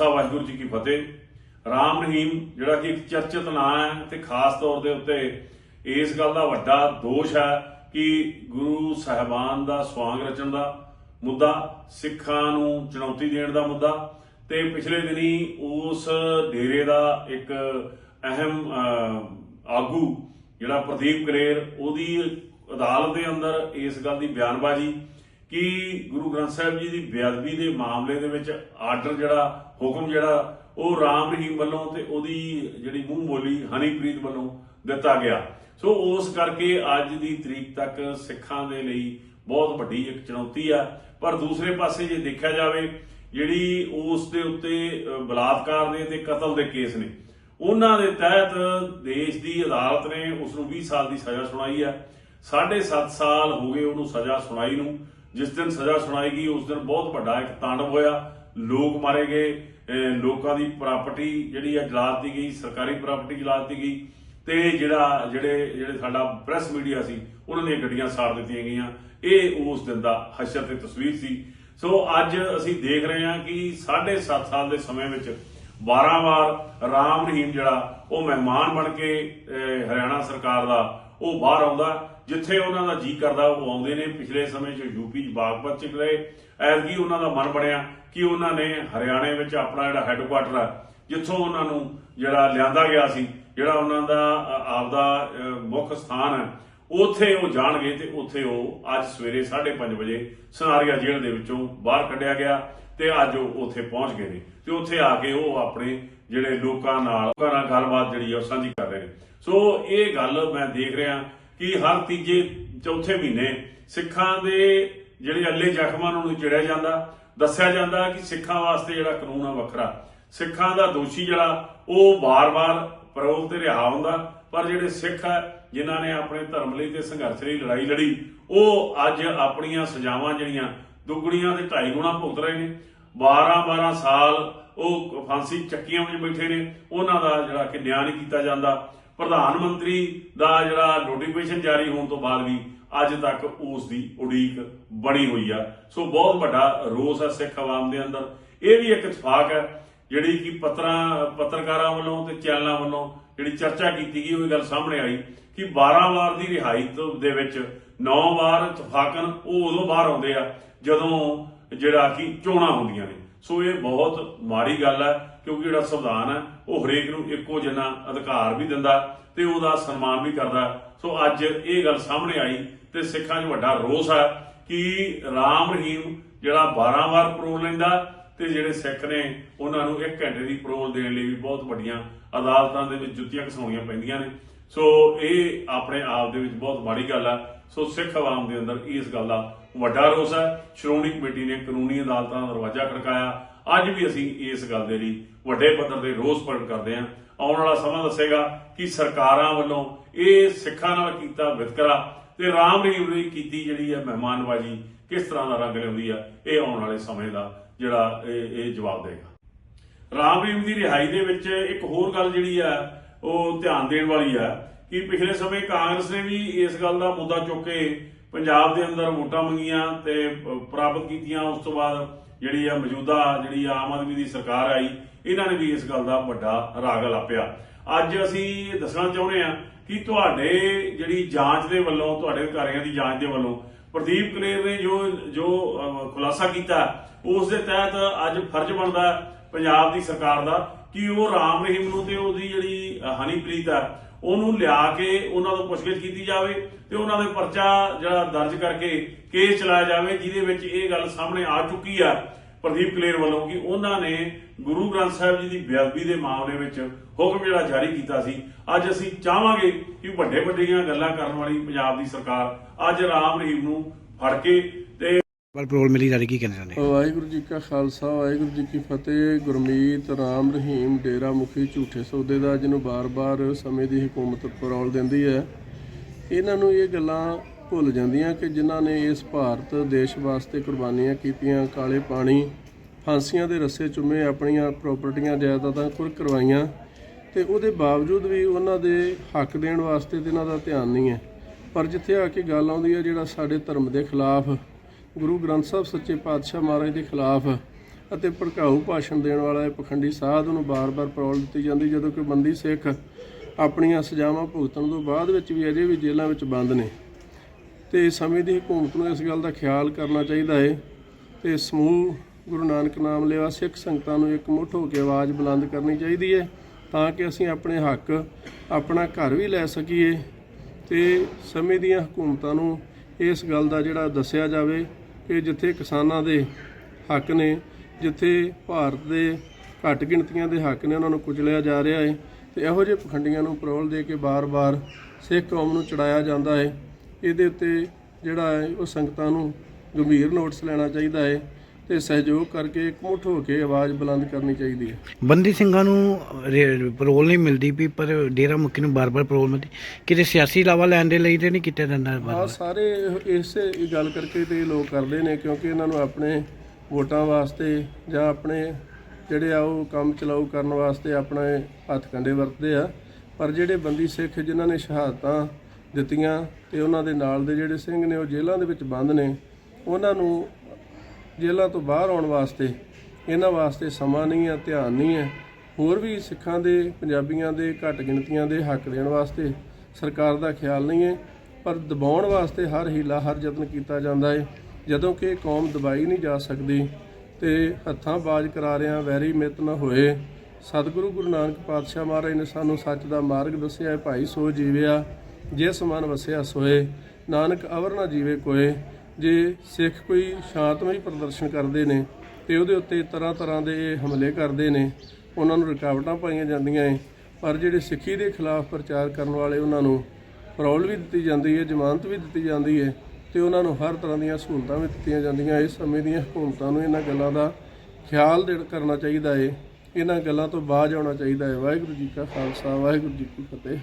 ਖਾਲਸਾ ਵਾਹਿਗੁਰੂ ਜੀ ਕੀ ਫਤਿਹ। ਰਾਮ ਰਹੀਮ, ਜਿਹੜਾ ਕਿ ਇੱਕ ਚਰਚਿਤ ਨਾਂ ਹੈ ਤੇ ਖਾਸ ਤੌਰ ਦੇ ਉੱਤੇ ਇਸ ਗੱਲ ਦਾ ਵੱਡਾ ਦੋਸ਼ ਹੈ ਕਿ ਗੁਰੂ ਸਾਹਿਬਾਨ ਦਾ ਸਵਾਂਗ ਰਚਣ ਦਾ ਮੁੱਦਾ, ਸਿੱਖਾਂ ਨੂੰ ਚੁਣੌਤੀ ਦੇਣ ਦਾ ਮੁੱਦਾ ਤੇ ਪਿਛਲੇ ਦਿਨੀ ਉਸ ਡੇਰੇ ਦਾ ਇੱਕ ਅਹਿਮ ਆਗੂ ਜਿਹੜਾ ਪ੍ਰਦੀਪ ਕਲੇਰ ਉਹਦੀ ਅਦਾਲਤ ਦੇ ਅੰਦਰ ਇਸ ਗੱਲ ਦੀ ਬਿਆਨਬਾਜ਼ੀ ਕਿ ਗੁਰੂ ਗ੍ਰੰਥ ਸਾਹਿਬ ਜੀ ਦੀ ਬੇਅਦਬੀ ਦੇ ਮਾਮਲੇ ਦੇ ਵਿੱਚ ਆਰਡਰ ਜਿਹੜਾ, ਹੁਕਮ ਜਿਹੜਾ, ਉਹ ਰਾਮ ਰਹੀਮ ਵੱਲੋਂ ਤੇ ਉਹਦੀ ਜਿਹੜੀ ਮੂੰਹ ਬੋਲੀ ਹਨੀਪ੍ਰੀਤ ਵੱਲੋਂ ਦਿੱਤਾ ਗਿਆ। ਸੋ ਉਸ ਕਰਕੇ ਅੱਜ ਦੀ ਤਰੀਕ ਤੱਕ ਸਿੱਖਾਂ ਦੇ ਲਈ ਬਹੁਤ ਵੱਡੀ ਇੱਕ ਚੁਣੌਤੀ ਆ। ਪਰ ਦੂਸਰੇ ਪਾਸੇ ਜੇ ਦੇਖਿਆ ਜਾਵੇ, ਜਿਹੜੀ ਉਸ ਦੇ ਉੱਤੇ ਬਲਾਤਕਾਰ ਦੇ ਤੇ ਕਤਲ ਦੇ ਕੇਸ ਨੇ, ਉਹਨਾਂ ਦੇ ਤਹਿਤ ਦੇਸ਼ ਦੀ ਅਦਾਲਤ ਨੇ ਉਸ ਨੂੰ 20 ਸਾਲ ਦੀ ਸਜ਼ਾ ਸੁਣਾਈ ਹੈ 7.5 ਸਾਲ ਹੋ ਗਏ ਉਹਨੂੰ ਸਜ਼ਾ ਸੁਣਾਈ ਨੂੰ। ਜਿਸ ਦਿਨ ਸਜ਼ਾ ਸੁਣਾਈ ਗਈ, ਉਸ ਦਿਨ ਬਹੁਤ ਵੱਡਾ ਇੱਕ ਤਾਂਡਵ ਹੋਇਆ। ਲੋਕ ਮਾਰੇ ਗਏ ਲੋਕਾਂ ਦੀ ਪ੍ਰਾਪਰਟੀ ਜਿਹੜੀ ਆ ਜਲਾ ਦਿੱਤੀ ਗਈ, ਸਰਕਾਰੀ ਪ੍ਰਾਪਰਟੀ ਜਲਾ ਦਿੱਤੀ ਗਈ ਤੇ ਜਿਹੜਾ, ਜਿਹੜੇ ਜਿਹੜੇ ਸਾਡਾ ਪ੍ਰੈਸ ਮੀਡੀਆ ਸੀ, ਉਹਨਾਂ ਦੀਆਂ ਗੱਡੀਆਂ ਸਾੜ ਦਿੱਤੀਆਂ ਗਈਆਂ। ਇਹ ਉਸ ਦਿਨ ਦਾ ਹਸ਼ਰ ਤੇ ਤਸਵੀਰ ਸੀ। ਸੋ ਅੱਜ ਅਸੀਂ ਦੇਖ ਰਹੇ ਹਾਂ ਕਿ 7.5 ਸਾਲ ਦੇ ਸਮੇਂ ਵਿੱਚ 12 ਵਾਰ ਰਾਮ ਰਹੀਮ ਜਿਹੜਾ, ਉਹ ਮਹਿਮਾਨ ਬਣ ਕੇ ਹਰਿਆਣਾ ਸਰਕਾਰ ਦਾ ਉਹ ਬਾਹਰ ਆਉਂਦਾ, ਜਿੱਥੇ ਉਹਨਾਂ ਦਾ ਜੀ ਕਰਦਾ, ਉਹ ਆਉਂਦੇ ਨੇ। ਪਿਛਲੇ ਸਮੇਂ 'ਚ ਯੂਪੀ 'ਚ ਬਾਗਪਤ 'ਚ ਗਏ ਐਤਕੀ ਉਹਨਾਂ ਦਾ ਮਨ ਬਣਿਆ ਕਿ ਉਹਨਾਂ ਨੇ ਹਰਿਆਣੇ ਵਿੱਚ ਆਪਣਾ ਜਿਹੜਾ ਹੈੱਡਕੁਆਟਰ ਹੈ ਜਿੱਥੋਂ ਉਹਨਾਂ ਨੂੰ ਜਿਹੜਾ ਲਿਆਂਦਾ ਗਿਆ ਸੀ, ਜਿਹੜਾ ਉਹਨਾਂ ਦਾ ਆਪਦਾ ਮੁੱਖ ਸਥਾਨ ਹੈ ਉੱਥੇ ਉਹ ਜਾਣਗੇ ਤੇ ਉੱਥੇ ਉਹ ਅੱਜ ਸਵੇਰੇ 5:30 ਵਜੇ ਸਨਾਰੀਆ ਜੇਲ੍ਹ ਦੇ ਵਿੱਚੋਂ ਬਾਹਰ ਕੱਢਿਆ ਗਿਆ। ਤੇ ਅੱਜ ਉਹ ਉੱਥੇ ਪਹੁੰਚ ਗਏ ਨੇ। ਤੇ ਉੱਥੇ ਆ ਕੇ ਉਹ ਆਪਣੇ ਜਿਹੜੇ ਲੋਕਾਂ ਨਾਲ ਲੋਕਾਂ ਗੱਲਬਾਤ ਜਿਹੜੀ ਉਹ ਸਾਂਝੀ ਕਰ ਰਹੇ ਨੇ। ਸੋ ਇਹ ਗੱਲ ਮੈਂ ਦੇਖ ਰਿਹਾ ਕਿ ਹਰ ਤੀਜੇ ਚੌਥੇ ਮਹੀਨੇ ਸਿੱਖਾਂ ਦੇ ਜਿਹੜੇ ਅੱਲੇ ਜ਼ਖਮਾਂ ਨੂੰ ਚਿੜਿਆ ਜਾਂਦਾ, ਦੱਸਿਆ ਜਾਂਦਾ ਕਿ ਸਿੱਖਾਂ ਵਾਸਤੇ ਜਿਹੜਾ ਕਾਨੂੰਨ ਆ ਵੱਖਰਾ। ਸਿੱਖਾਂ ਦਾ ਦੋਸ਼ੀ ਜਿਹੜਾ, ਉਹ ਵਾਰ ਵਾਰ ਪਰੋਲ ਤੇ ਰਿਹਾ ਹੁੰਦਾ, ਪਰ ਜਿਹੜੇ ਸਿੱਖ ਆ, ਜਿਨ੍ਹਾਂ ਨੇ ਆਪਣੇ ਧਰਮ ਲਈ ਤੇ ਸੰਘਰਸ਼ ਲਈ ਲੜਾਈ ਲੜੀ, ਉਹ ਅੱਜ ਆਪਣੀਆਂ ਸਜ਼ਾਵਾਂ ਜਿਹੜੀਆਂ ਦੁੱਗਣੀਆਂ ਤੇ ਢਾਈ ਗੁਣਾ ਭੁਗਤ ਰਹੇ ਨੇ। 12-12 ਸਾਲ ਉਹ ਫਾਂਸੀ ਚੱਕੀਆਂ ਵਿੱਚ ਬੈਠੇ ਨੇ। ਉਹਨਾਂ ਦਾ ਜਿਹੜਾ ਕਿ ਨਿਆਂ ਨਹੀਂ ਕੀਤਾ ਜਾਂਦਾ। ਪ੍ਰਧਾਨ ਮੰਤਰੀ ਦਾ ਜਿਹੜਾ ਨੋਟੀਫਿਕੇਸ਼ਨ ਜਾਰੀ ਹੋਣ ਤੋਂ ਬਾਅਦ ਵੀ ਅੱਜ ਤੱਕ ਉਸ ਦੀ ਉਡੀਕ ਬਣੀ ਹੋਈ ਆ। ਸੋ ਬਹੁਤ ਵੱਡਾ ਰੋਸ ਹੈ ਸਿੱਖ ਆਵਾਮ ਦੇ ਅੰਦਰ। ਇਹ ਵੀ ਇੱਕ ਇਤਫਾਕ ਹੈ, ਜਿਹੜੀ ਕਿ ਪੱਤਰਾਂ, ਪੱਤਰਕਾਰਾਂ ਵੱਲੋਂ ਤੇ ਚੈਨਲਾਂ ਵੱਲੋਂ ਜਿਹੜੀ ਚਰਚਾ ਕੀਤੀ ਗਈ, ਉਹ ਇਹ ਗੱਲ ਸਾਹਮਣੇ ਆਈ ਕਿ 12 ਵਾਰ ਦੀ ਰਿਹਾਈ ਦੇ ਵਿੱਚ ਨੌ ਵਾਰ ਇਤਫਾਕਨ ਉਹ ਉਦੋਂ ਬਾਹਰ ਆਉਂਦੇ ਆ, ਜਦੋਂ ਜਿਹੜਾ ਕਿ ਚੋਣਾਂ ਹੁੰਦੀਆਂ ਨੇ। ਸੋ ਇਹ ਬਹੁਤ ਮਾੜੀ ਗੱਲ ਹੈ ਕਿਉਂਕਿ ਜਿਹੜਾ ਸੰਵਿਧਾਨ ਹੈ ਉਹ ਹਰੇਕ ਨੂੰ ਇੱਕੋ ਜਿਹਾ ਅਧਿਕਾਰ ਵੀ ਦਿੰਦਾ ਤੇ ਉਹਦਾ ਸਨਮਾਨ ਵੀ ਕਰਦਾ। ਸੋ ਅੱਜ ਇਹ ਗੱਲ ਸਾਹਮਣੇ ਆਈ ਤੇ ਸਿੱਖਾਂ 'ਚ ਵੱਡਾ ਰੋਸ ਹੈ ਕਿ ਰਾਮ ਰਹੀਮ ਜਿਹੜਾ 12 ਵਾਰ ਪਰੋਲ ਲੈਂਦਾ ਤੇ ਜਿਹੜੇ ਸਿੱਖ ਨੇ, ਉਹਨਾਂ ਨੂੰ 1 ਘੰਟੇ ਦੀ ਪਰੋਲ ਦੇਣ ਲਈ ਵੀ ਬਹੁਤ ਵੱਡੀਆਂ ਅਦਾਲਤਾਂ ਦੇ ਵਿੱਚ ਜੁੱਤੀਆਂ ਘਸਾਉਣੀਆਂ ਪੈਂਦੀਆਂ ਨੇ। ਸੋ ਇਹ ਆਪਣੇ ਆਪ ਦੇ ਵਿੱਚ ਬਹੁਤ ਮਾੜੀ ਗੱਲ ਹੈ ਸੋ ਸਿੱਖ ਆਵਾਮ ਦੇ ਅੰਦਰ ਇਸ ਗੱਲ ਦਾ ਵੱਡਾ ਰੋਸ ਹੈ ਸ਼੍ਰੋਮਣੀ ਕਮੇਟੀ ਨੇ ਕਾਨੂੰਨੀ ਅਦਾਲਤਾਂ ਦਾ ਦਰਵਾਜ਼ਾ ਖੜਕਾਇਆ। ਅੱਜ ਵੀ ਅਸੀਂ ਇਸ ਗੱਲ ਦੇ ਲਈ ਵੱਡੇ ਪੱਧਰ ਤੇ ਰੋਸ ਪ੍ਰਗਟ ਕਰਦੇ ਹਾਂ। ਆਉਣ ਵਾਲਾ ਸਮਾਂ ਦੱਸੇਗਾ ਕਿ ਸਰਕਾਰਾਂ ਵੱਲੋਂ ਇਹ ਸਿੱਖਾਂ ਨਾਲ ਕੀਤਾ ਵਿਤਕਰਾ ਤੇ ਰਾਮ ਰਹੀਮ ਲਈ ਕੀਤੀ ਜਿਹੜੀ ਹੈ ਮਹਿਮਾਨਬਾਜ਼ੀ ਕਿਸ ਤਰ੍ਹਾਂ ਦਾ ਰੰਗ ਲਿਆਉਂਦੀ ਆ, ਇਹ ਆਉਣ ਵਾਲੇ ਸਮੇਂ ਦਾ ਜਿਹੜਾ ਇਹ ਇਹ ਜਵਾਬ ਦੇਗਾ। ਰਾਮ ਰਹੀਮ ਦੀ ਰਿਹਾਈ ਦੇ ਵਿੱਚ ਇੱਕ ਹੋਰ ਗੱਲ ਜਿਹੜੀ ਆ ਉਹ ਧਿਆਨ ਦੇਣ ਵਾਲੀ ਆ ਕਿ ਪਿਛਲੇ ਸਮੇਂ ਕਾਂਗਰਸ ਨੇ ਵੀ ਇਸ ਗੱਲ ਦਾ ਮੁੱਦਾ ਚੁੱਕ ਕੇ ਪੰਜਾਬ ਦੇ ਅੰਦਰ ਵੋਟਾਂ ਮੰਗੀਆਂ ਤੇ ਪ੍ਰਾਪਤ ਕੀਤੀਆਂ। ਉਸ ਤੋਂ ਬਾਅਦ ਜਿਹੜੀ ਆ ਮੌਜੂਦਾ ਜਿਹੜੀ ਆਮ ਆਦਮੀ ਦੀ ਸਰਕਾਰ ਆਈ, ਇਹਨਾਂ ਨੇ ਵੀ ਇਸ ਗੱਲ ਦਾ ਵੱਡਾ ਰਾਗ ਲਾਪਿਆ। ਅੱਜ ਅਸੀਂ ਦੱਸਣਾ ਚਾਹੁੰਦੇ ਆ ਕਿ ਤੁਹਾਡੇ ਜਿਹੜੀ ਜਾਂਚ ਦੇ ਵੱਲੋਂ, ਤੁਹਾਡੇ ਅਧਿਕਾਰੀਆਂ ਦੀ ਜਾਂਚ ਦੇ ਵੱਲੋਂ ਪ੍ਰਦੀਪ ਕਲੇਰ ਨੇ ਜੋ ਜੋ ਖੁਲਾਸਾ ਕੀਤਾ, ਉਸ ਦੇ ਤਹਿਤ ਅੱਜ ਫਰਜ਼ ਬਣਦਾ ਪੰਜਾਬ ਦੀ ਸਰਕਾਰ ਦਾ ਕਿ ਉਹ ਰਾਮ ਰਹੀਮ ਨੂੰ ਤੇ ਉਹਦੀ ਜਿਹੜੀ ਹਨੀਪ੍ਰੀਤ ਆ, ਉਹਨੂੰ ਲਿਆ ਕੇ ਉਹਨਾਂ ਤੋਂ ਪੁੱਛਗਿੱਛ ਕੀਤੀ ਜਾਵੇ ਤੇ ਉਹਨਾਂ ਦੇ ਪਰਚਾ ਜਿਹੜਾ ਦਰਜ ਕਰਕੇ ਕੇਸ ਚਲਾਇਆ ਜਾਵੇ, ਜਿਹਦੇ ਵਿੱਚ ਇਹ ਗੱਲ ਸਾਹਮਣੇ ਆ ਚੁੱਕੀ ਆ ਪ੍ਰਦੀਪ ਕਲੇਰ ਵੱਲੋਂ ਕਿ ਉਹਨਾਂ ਨੇ ਗੁਰੂ ਗ੍ਰੰਥ ਸਾਹਿਬ ਜੀ ਦੀ ਬੇਅਦਬੀ ਦੇ ਮਾਮਲੇ ਵਿੱਚ ਹੁਕਮ ਜਿਹੜਾ ਜਾਰੀ ਕੀਤਾ ਸੀ। ਅੱਜ ਅਸੀਂ ਚਾਹਾਂਗੇ ਕਿ ਵੱਡੇ ਵੱਡੀਆਂ ਗੱਲਾਂ ਕਰਨ ਵਾਲੀ ਪੰਜਾਬ ਦੀ ਸਰਕਾਰ ਅੱਜ ਰਾਮ ਰਹੀਮ ਨੂੰ ਫੜ ਕੇ ਤੇ ਪਰੋਲ ਮਿਲੀ ਜਾ ਰਹੀ ਕੀ ਕਹਿੰਦੇ ਨੇ? ਵਾਹਿਗੁਰੂ ਜੀ ਕਾ ਖਾਲਸਾ, ਵਾਹਿਗੁਰੂ ਜੀ ਕੀ ਫਤਿਹ, ਗੁਰਮੀਤ ਰਾਮ ਰਹੀਮ ਡੇਰਾ ਮੁਖੀ ਝੂਠੇ ਸੌਦੇ ਦਾ, ਜਿਹਨੂੰ ਬਾਰ-ਬਾਰ ਸਮੇਂ ਦੀ ਹਕੂਮਤ ਪਰੌਲ ਦਿੰਦੀ ਹੈ। ਇਹਨਾਂ ਨੂੰ ਇਹ ਗੱਲਾਂ ਭੁੱਲ ਜਾਂਦੀਆਂ ਕਿ ਜਿਨ੍ਹਾਂ ਨੇ ਇਸ ਭਾਰਤ, ਦੇਸ਼ ਵਾਸਤੇ ਕੁਰਬਾਨੀਆਂ ਕੀਤੀਆਂ, ਕਾਲੇ ਪਾਣੀ, ਫਾਂਸੀਆਂ ਦੇ ਰੱਸੇ ਚੁੰਮੇ ਆਪਣੀਆਂ ਪ੍ਰਾਪਰਟੀਆਂ ਜਾਇਦਾਦਾਂ ਕੁਰ ਕਰਵਾਈਆਂ, ਤੇ ਉਹਦੇ ਬਾਵਜੂਦ ਵੀ ਉਹਨਾਂ ਦੇ ਹੱਕ ਦੇਣ ਵਾਸਤੇ ਤੇ ਇਹਨਾਂ ਦਾ ਧਿਆਨ ਨਹੀਂ ਹੈ। ਪਰ ਜਿੱਥੇ ਆ ਕੇ ਗੱਲ ਆਉਂਦੀ ਹੈ, ਜਿਹੜਾ ਸਾਡੇ ਧਰਮ ਦੇ ਖਿਲਾਫ ਗੁਰੂ ਗ੍ਰੰਥ ਸਾਹਿਬ ਸੱਚੇ ਪਾਤਸ਼ਾਹ ਮਹਾਰਾਜ ਦੇ ਖਿਲਾਫ ਅਤੇ ਭੜਕਾਊ ਭਾਸ਼ਣ ਦੇਣ ਵਾਲਾ ਇਹ ਪਖੰਡੀ ਸਾਧ ਨੂੰ ਬਾਰ-ਬਾਰ ਪਰੌਲ ਦਿੱਤੀ ਜਾਂਦੀ, ਜਦੋਂ ਕਿ ਬੰਦੀ ਸਿੱਖ ਆਪਣੀਆਂ ਸਜ਼ਾਵਾਂ ਭੁਗਤਣ ਤੋਂ ਬਾਅਦ ਵਿੱਚ ਵੀ ਅਜੇ ਵੀ ਜੇਲ੍ਹਾਂ ਵਿੱਚ ਬੰਦ ਨੇ। ਤੇ ਸਮੇਂ ਦੀ ਹਕੂਮਤ ਨੂੰ ਇਸ ਗੱਲ ਦਾ ਖਿਆਲ ਕਰਨਾ ਚਾਹੀਦਾ ਹੈ ਤੇ ਸਮੂਹ ਗੁਰੂ ਨਾਨਕ ਨਾਮ ਲੇਵਾ ਸਿੱਖ ਸੰਗਤਾਂ ਨੂੰ ਇੱਕ ਮੁੱਠ ਹੋ ਕੇ ਆਵਾਜ਼ ਬੁਲੰਦ ਕਰਨੀ ਚਾਹੀਦੀ ਹੈ ਤਾਂ ਕਿ ਅਸੀਂ ਆਪਣੇ ਹੱਕ ਆਪਣਾ ਘਰ ਵੀ ਲੈ ਸਕੀਏ ਤੇ ਸਮੇਂ ਦੀਆਂ ਹਕੂਮਤਾਂ ਨੂੰ ਇਸ ਗੱਲ ਦਾ ਜਿਹੜਾ ਦੱਸਿਆ ਜਾਵੇ ਕਿ ਜਿੱਥੇ ਕਿਸਾਨਾਂ ਦੇ ਹੱਕ ਨੇ, ਜਿੱਥੇ ਭਾਰਤ ਦੇ ਘੱਟ ਗਿਣਤੀਆਂ ਦੇ ਹੱਕ ਨੇ, ਉਹਨਾਂ ਨੂੰ ਕੁਚਲਿਆ ਜਾ ਰਿਹਾ ਹੈ ਤੇ ਇਹੋ ਜਿਹੇ ਪਖੰਡੀਆਂ ਨੂੰ ਪਰੋਲ ਦੇ ਕੇ ਬਾਰ-ਬਾਰ ਸਿੱਖ ਕੌਮ ਨੂੰ ਚੜਾਇਆ ਜਾਂਦਾ ਹੈ ਇਹਦੇ ਉੱਤੇ ਜਿਹੜਾ ਹੈ ਉਹ ਸੰਗਤਾਂ ਨੂੰ ਗੰਭੀਰ ਨੋਟਿਸ ਲੈਣਾ ਚਾਹੀਦਾ ਹੈ ਤੇ ਸਹਿਯੋਗ ਕਰਕੇ ਇਕਮੁੱਠ ਹੋ ਕੇ ਆਵਾਜ਼ ਬੁਲੰਦ ਕਰਨੀ ਚਾਹੀਦੀ ਹੈ। ਬੰਦੀ ਸਿੰਘਾਂ ਨੂੰ ਰੇ- ਪਰੋਲ ਨਹੀਂ ਮਿਲਦੀ ਵੀ ਪਰ ਡੇਰਾ ਮੁਖੀ ਨੂੰ ਬਾਰ-ਬਾਰ ਪਰੋਲ ਮਿਲਦੀ। ਕਿਤੇ ਸਿਆਸੀ ਲਾਵਾ ਲੈਣ ਦੇ ਲਈ ਤੇ ਨਹੀਂ ਕੀਤਾ ਜਾਂਦਾ ਆ ਬਾਰ ਸਾਰੇ ਇਹ- ਇਸੇ ਗੱਲ ਕਰਕੇ ਤੇ ਇਹ ਲੋਕ ਕਰਦੇ ਨੇ ਕਿਉਂਕਿ ਇਹਨਾਂ ਨੂੰ ਆਪਣੇ ਵੋਟਾਂ ਵਾਸਤੇ ਜਾਂ ਆਪਣੇ ਜਿਹੜੇ ਆ ਉਹ ਕੰਮ ਚਲਾਊ ਕਰਨ ਵਾਸਤੇ ਆਪਣਾ ਹੱਥ ਕੰਡੇ ਵਰਤਦੇ ਆ। ਪਰ ਜਿਹੜੇ ਬੰਦੀ ਸਿੱਖ ਜਿਨ੍ਹਾਂ ਨੇ ਸ਼ਹਾਦਤਾਂ ਦਿੱਤੀਆਂ ਤੇ ਉਹਨਾਂ ਦੇ ਨਾਲ ਦੇ ਜਿਹੜੇ ਸਿੰਘ ਨੇ ਉਹ ਜੇਲ੍ਹਾਂ ਦੇ ਵਿੱਚ ਬੰਦ ਨੇ ਉਹਨਾਂ ਨੂੰ ਜੇਲ੍ਹਾਂ ਤੋਂ ਬਾਹਰ ਆਉਣ ਵਾਸਤੇ, ਇਹਨਾਂ ਵਾਸਤੇ ਸਮਾਂ ਨਹੀਂ ਹੈ, ਧਿਆਨ ਨਹੀਂ ਹੈ। ਹੋਰ ਵੀ ਸਿੱਖਾਂ ਦੇ, ਪੰਜਾਬੀਆਂ ਦੇ, ਘੱਟ ਗਿਣਤੀਆਂ ਦੇ ਹੱਕ ਦੇਣ ਵਾਸਤੇ ਸਰਕਾਰ ਦਾ ਖਿਆਲ ਨਹੀਂ ਹੈ, ਪਰ ਦਬਾਉਣ ਵਾਸਤੇ ਹਰ ਹੀਲਾ, ਹਰ ਯਤਨ ਕੀਤਾ ਜਾਂਦਾ ਹੈ। ਜਦੋਂ ਕਿ ਕੌਮ ਦਬਾਈ ਨਹੀਂ ਜਾ ਸਕਦੀ ਤੇ ਹੱਥਾਂ ਬਾਜ ਕਰਾ ਰਿਆਂ, ਵੈਰੀ ਮਿੱਤ ਨਾ ਹੋਏ। ਸਤਿਗੁਰੂ ਗੁਰੂ ਨਾਨਕ ਪਾਤਸ਼ਾਹ ਮਹਾਰਾਜ ਨੇ ਸਾਨੂੰ ਸੱਚ ਦਾ ਮਾਰਗ ਦੱਸਿਆ ਹੈ, ਭਾਈ ਸੋ ਜੀਵਿਆ, ਜਿਸ ਮਨ ਵਸਿਆ ਸੋਏ। ਨਾਨਕ ਅਵਰ ਨਾ ਜੀਵੇ ਕੋਏ। ਜੇ ਸਿੱਖ ਕੋਈ ਸ਼ਾਂਤਮਈ ਪ੍ਰਦਰਸ਼ਨ ਕਰਦੇ ਨੇ ਤੇ ਉਹਦੇ ਉੱਤੇ ਤਰ੍ਹਾਂ ਤਰ੍ਹਾਂ ਦੇ ਹਮਲੇ ਕਰਦੇ ਨੇ, ਉਹਨਾਂ ਨੂੰ ਰੁਕਾਵਟਾਂ ਪਾਈਆਂ ਜਾਂਦੀਆਂ ਏ। ਪਰ ਜਿਹੜੇ ਸਿੱਖੀ ਦੇ ਖਿਲਾਫ ਪ੍ਰਚਾਰ ਕਰਨ ਵਾਲੇ ਉਹਨਾਂ ਨੂੰ ਪਰੌਲ ਵੀ ਦਿੱਤੀ ਜਾਂਦੀ ਹੈ ਜ਼ਮਾਨਤ ਵੀ ਦਿੱਤੀ ਜਾਂਦੀ ਹੈ ਤੇ ਉਹਨਾਂ ਨੂੰ ਹਰ ਤਰ੍ਹਾਂ ਦੀਆਂ ਸਹੂਲਤਾਂ ਵੀ ਦਿੱਤੀਆਂ ਜਾਂਦੀਆਂ। ਇਸ ਸਮੇਂ ਦੀਆਂ ਹਕੂਮਤਾਂ ਨੂੰ ਇਹਨਾਂ ਗੱਲਾਂ ਦਾ ਖਿਆਲ ਦੇ ਕਰਨਾ ਚਾਹੀਦਾ ਏ। ਇਹਨਾਂ ਗੱਲਾਂ ਤੋਂ ਬਾਜ ਆਉਣਾ ਚਾਹੀਦਾ ਹੈ ਵਾਹਿਗੁਰੂ ਜੀ ਕਾ ਖਾਲਸਾ, ਵਾਹਿਗੁਰੂ ਜੀ ਕੀ ਫਤਿਹ।